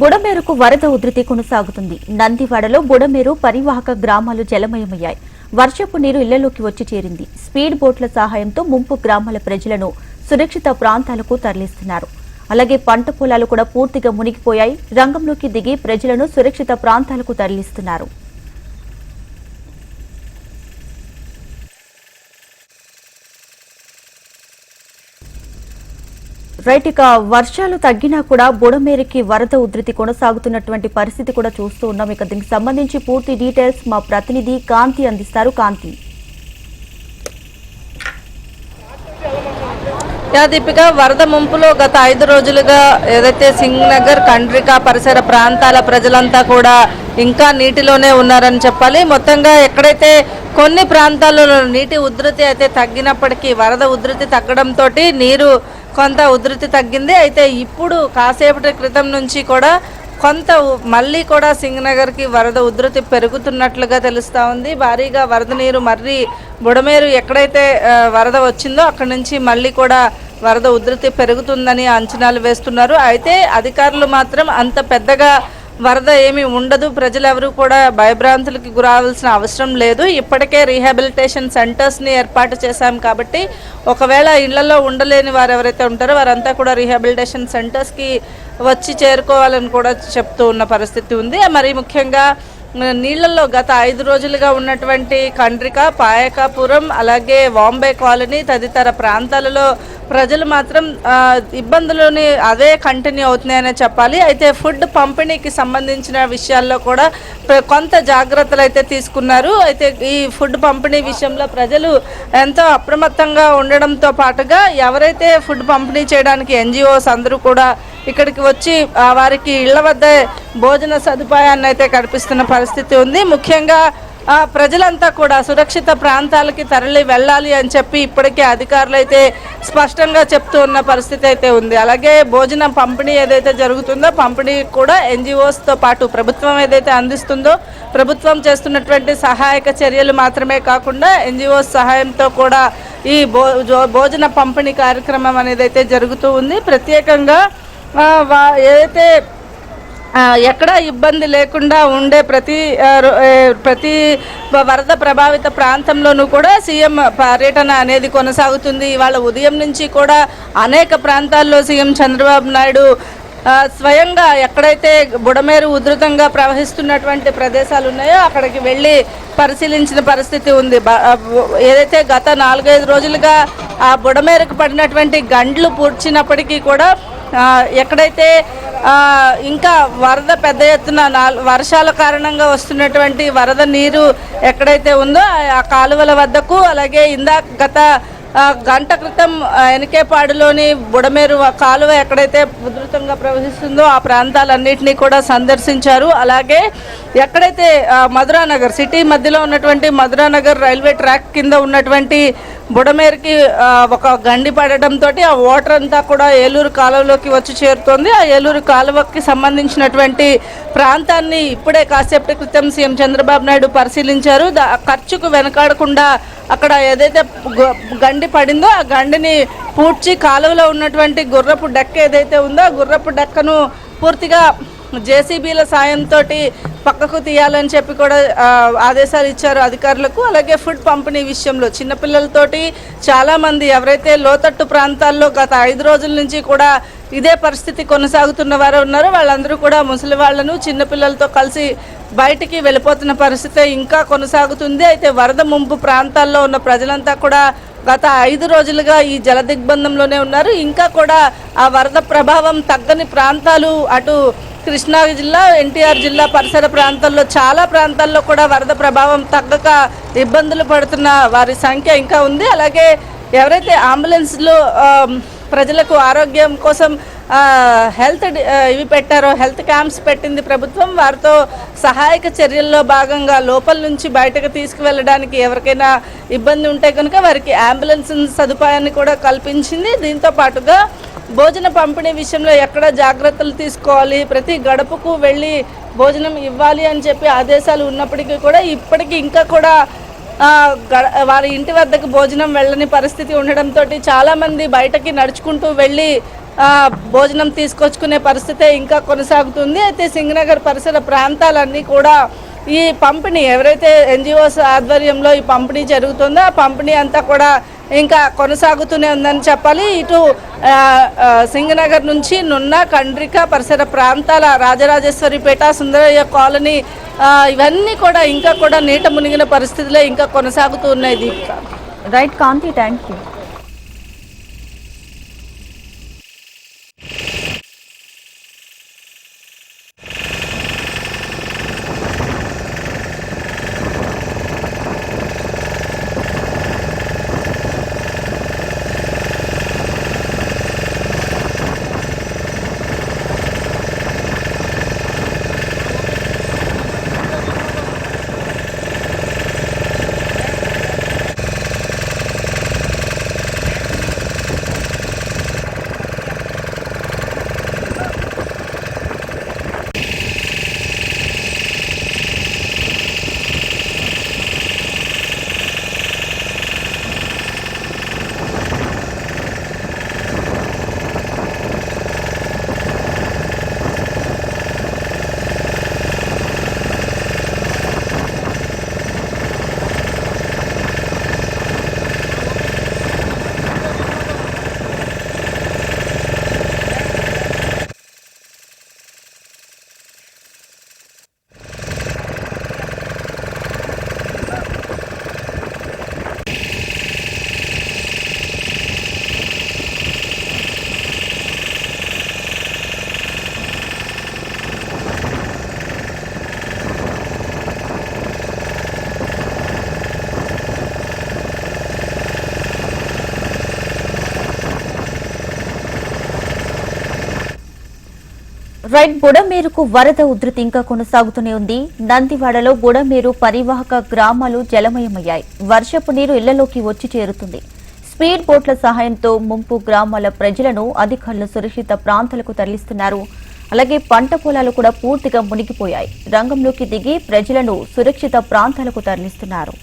బుడమేరుకు వరద ఉధృతి కొనసాగుతుంది. నందివాడలో బుడమేరు పరివాహక గ్రామాలు జలమయమయ్యాయి. వర్షపు నీరు ఇళ్ళలోకి వచ్చి చేరింది. స్పీడ్ బోట్ల సహాయంతో ముంపు గ్రామాల ప్రజలను సురక్షిత ప్రాంతాలకు తరలిస్తున్నారు. అలాగే పంట పొలాలు కూడా పూర్తిగా మునిగిపోయాయి. రంగంలోకి దిగి ప్రజలను సురక్షిత ప్రాంతాలకు తరలిస్తున్నారు. రైట్ ఇక వర్షాలు తగ్గినా కూడా బుడమేరికి వరద ఉధృతి కొనసాగుతున్నటువంటి పరిస్థితి కూడా చూస్తూ ఉన్నాం. ఇక దీనికి సంబంధించి పూర్తి డీటెయిల్స్ మా ప్రతినిధి కాంతి అందిస్తారు. కాంతి. దీపిక వరద ముంపులో గత ఐదు రోజులుగా ఏదైతే సింగ్ నగర్ కండ్రిక పరిసర ప్రాంతాల ప్రజలంతా కూడా ఇంకా నీటిలోనే ఉన్నారని చెప్పాలి. మొత్తంగా ఎక్కడైతే కొన్ని ప్రాంతాల్లో నీటి ఉధృతి అయితే తగ్గినప్పటికీ వరద ఉధృతి తగ్గడంతో నీరు కొంత ఉధృతి తగ్గింది. అయితే ఇప్పుడు కాసేపటి క్రితం నుంచి కూడా కొంత మళ్ళీ కూడా సింగనగర్కి వరద ఉధృతి పెరుగుతున్నట్లుగా తెలుస్తూ ఉంది. భారీగా వరద నీరు మర్రి బుడమేరు ఎక్కడైతే వరద వచ్చిందో అక్కడి నుంచి మళ్ళీ కూడా వరద ఉధృతి పెరుగుతుందని అంచనాలు వేస్తున్నారు. అయితే అధికారులు మాత్రం అంత పెద్దగా వరద ఏమీ ఉండదు. ప్రజలెవరూ కూడా భయభ్రాంతులకి గురావాల్సిన అవసరం లేదు. ఇప్పటికే రీహాబిలిటేషన్ సెంటర్స్ని ఏర్పాటు చేశాం కాబట్టి ఒకవేళ ఇళ్ళలో ఉండలేని వారు ఎవరైతే ఉంటారో వారంతా కూడా రీహాబిలిటేషన్ సెంటర్స్కి వచ్చి చేరుకోవాలని కూడా చెప్తూ ఉన్న పరిస్థితి ఉంది. మరి ముఖ్యంగా నీళ్ళలో గత ఐదు రోజులుగా ఉన్నటువంటి కండ్రిక పాయకాపురం అలాగే వాంబే కాలనీ తదితర ప్రాంతాలలో ప్రజలు మాత్రం ఇబ్బందులని అదే కంటిన్యూ అవుతున్నాయనే చెప్పాలి. అయితే ఫుడ్ పంపిణీకి సంబంధించిన విషయాల్లో కూడా కొంత జాగ్రత్తలు అయితే తీసుకున్నారు. అయితే ఈ ఫుడ్ పంపిణీ విషయంలో ప్రజలు ఎంతో అప్రమత్తంగా ఉండడంతో పాటుగా ఎవరైతే ఫుడ్ పంపిణీ చేయడానికి ఎన్జిఓస్ అందరూ కూడా ఇక్కడికి వచ్చి వారికి ఇళ్ళ వద్ద భోజన సదుపాయాన్ని అయితే కల్పిస్తున్న పరిస్థితి ఉంది. ముఖ్యంగా ప్రజలంతా కూడా సురక్షిత ప్రాంతాలకి తరలి వెళ్ళాలి అని చెప్పి ఇప్పటికే అధికారులు అయితే స్పష్టంగా చెప్తూ ఉన్న పరిస్థితి అయితే ఉంది. అలాగే భోజనం పంపిణీ ఏదైతే జరుగుతుందో పంపిణీ కూడా ఎన్జిఓస్తో పాటు ప్రభుత్వం ఏదైతే అందిస్తుందో ప్రభుత్వం చేస్తున్నటువంటి సహాయక చర్యలు మాత్రమే కాకుండా ఎన్జిఓస్ సహాయంతో కూడా ఈ భో భోజన పంపిణీ కార్యక్రమం అనేది అయితే జరుగుతూ ఉంది. ప్రత్యేకంగా వా- ఏదైతే ఎక్కడా ఇబ్బంది లేకుండా ఉండే ప్రతి రో- ప్రతి వరద ప్రభావిత ప్రాంతంలోనూ కూడా సీఎం పర్యటన అనేది కొనసాగుతుంది. ఇవాళ ఉదయం నుంచి కూడా అనేక ప్రాంతాల్లో సీఎం చంద్రబాబు నాయుడు స్వయంగా ఎక్కడైతే బుడమేరు ఉధృతంగా ప్రవహిస్తున్నటువంటి ప్రదేశాలు ఉన్నాయో అక్కడికి వెళ్ళి పరిశీలించిన పరిస్థితి ఉంది. ఏదైతే గత నాలుగైదు రోజులుగా ఆ బుడమేరకు పడినటువంటి గండ్లు పూడ్చినప్పటికీ కూడా ఎక్కడైతే ఇంకా వరద పెద్ద ఎత్తున వర్షాల కారణంగా వస్తున్నటువంటి వరద నీరు ఎక్కడైతే ఉందో ఆ- కాలువల వద్దకు అలాగే ఇందాక గత గంట క్రితం ఎనకేపాడులోని బుడమేరు కాలువ ఎక్కడైతే ఉధృతంగా ప్రవహిస్తుందో ఆ ప్రాంతాలన్నింటినీ కూడా సందర్శించారు. అలాగే ఎక్కడైతే మధురానగర్ సిటీ మధ్యలో ఉన్నటువంటి మధురానగర్ రైల్వే ట్రాక్ కింద ఉన్నటువంటి బుడమేరుకి ఒక గండి పడడంతో ఆ వాటర్ అంతా కూడా ఏలూరు కాలువలోకి వచ్చి చేరుతోంది. ఆ ఏలూరు కాలువకి సంబంధించినటువంటి ప్రాంతాన్ని ఇప్పుడే కాసేపటి క్రితం సీఎం చంద్రబాబు నాయుడు పరిశీలించారు. దా- ఖర్చుకు వెనకాడకుండా అక్కడ ఏదైతే గ- గండి పడిందో ఆ గండిని పూడ్చి కాలువలో ఉన్నటువంటి గుర్రపు డెక్క ఏదైతే ఉందో ఆ గుర్రపు డెక్కను పూర్తిగా జేసీబీల సాయంతో పక్కకు తీయాలని చెప్పి కూడా ఆదేశాలు ఇచ్చారు అధికారులకు. అలాగే ఫుడ్ పంపిణీ విషయంలో చిన్నపిల్లలతోటి చాలామంది ఎవరైతే లోతట్టు ప్రాంతాల్లో గత ఐదు రోజుల నుంచి కూడా ఇదే పరిస్థితి కొనసాగుతున్న వారు ఉన్నారు. వాళ్ళందరూ కూడా ముసలి వాళ్ళను చిన్నపిల్లలతో కలిసి బయటికి వెళ్ళిపోతున్న పరిస్థితి ఇంకా కొనసాగుతుంది. అయితే వరద ముంపు ప్రాంతాల్లో ఉన్న ప్రజలంతా కూడా గత ఐదు రోజులుగా ఈ జల దిగ్బంధంలోనే ఉన్నారు. ఇంకా కూడా ఆ వరద ప్రభావం తగ్గని ప్రాంతాలు అటు కృష్ణా జిల్లా ఎన్టీఆర్ జిల్లా పరిసర ప్రాంతాల్లో చాలా ప్రాంతాల్లో కూడా వరద ప్రభావం తగ్గక ఇబ్బందులు పడుతున్న వారి సంఖ్య ఇంకా ఉంది. అలాగే ఎవరైతే అంబులెన్స్లో ప్రజలకు ఆరోగ్యం కోసం హెల్త్ ఇవి పెట్టారో హెల్త్ క్యాంప్స్ పెట్టింది ప్రభుత్వం. వారితో సహాయక చర్యల్లో భాగంగా లోపల నుంచి బయటకు తీసుకువెళ్ళడానికి ఎవరికైనా ఇబ్బంది ఉంటే కనుక వారికి అంబులెన్స్ సదుపాయాన్ని కూడా కల్పించింది. దీంతో పాటుగా భోజన పంపిణీ విషయంలో ఎక్కడ జాగ్రత్తలు తీసుకోవాలి ప్రతి గడపకు వెళ్ళి భోజనం ఇవ్వాలి అని చెప్పి ఆదేశాలు ఉన్నప్పటికీ కూడా ఇప్పటికీ ఇంకా కూడా వారి ఇంటి వద్దకు భోజనం వెళ్ళని పరిస్థితి ఉండడంతో చాలామంది బయటకి నడుచుకుంటూ వెళ్ళి భోజనం తీసుకొచ్చుకునే పరిస్థితే ఇంకా కొనసాగుతుంది. అయితే సింగనగర్ పరిసర ప్రాంతాలన్నీ కూడా ఈ పంపిణీ ఎవరైతే ఎన్జిఓస్ ఆధ్వర్యంలో ఈ పంపిణీ జరుగుతుందో ఆ పంపిణీ అంతా కూడా ఇంకా కొనసాగుతూనే ఉందని చెప్పాలి. ఇటు సింగనగర్ నుంచి నున్న కండ్రిక పరిసర ప్రాంతాల రాజరాజేశ్వరిపేట సుందరయ్య కాలనీ ఇవన్నీ కూడా ఇంకా కూడా నీట మునిగిన పరిస్థితులే ఇంకా కొనసాగుతూ ఉన్నాయి Deepika. Right Kanthi thank you right బుడమేరుకు వరద ఉధృతి ఇంకా కొనసాగుతూనే ఉంది. నందివాడలో బుడమేరు పరివాహక గ్రామాలు జలమయమయ్యాయి. వర్షపు నీరు ఇళ్ళలోకి వచ్చి చేరుతుంది. స్పీడ్ బోట్ల సహాయంతో ముంపు గ్రామాల ప్రజలను అధికారులు సురక్షిత ప్రాంతాలకు తరలిస్తున్నారు. అలాగే పంట పొలాలు కూడా పూర్తిగా మునిగిపోయాయి. రంగంలోకి దిగి ప్రజలను సురక్షిత ప్రాంతాలకు తరలిస్తున్నారు.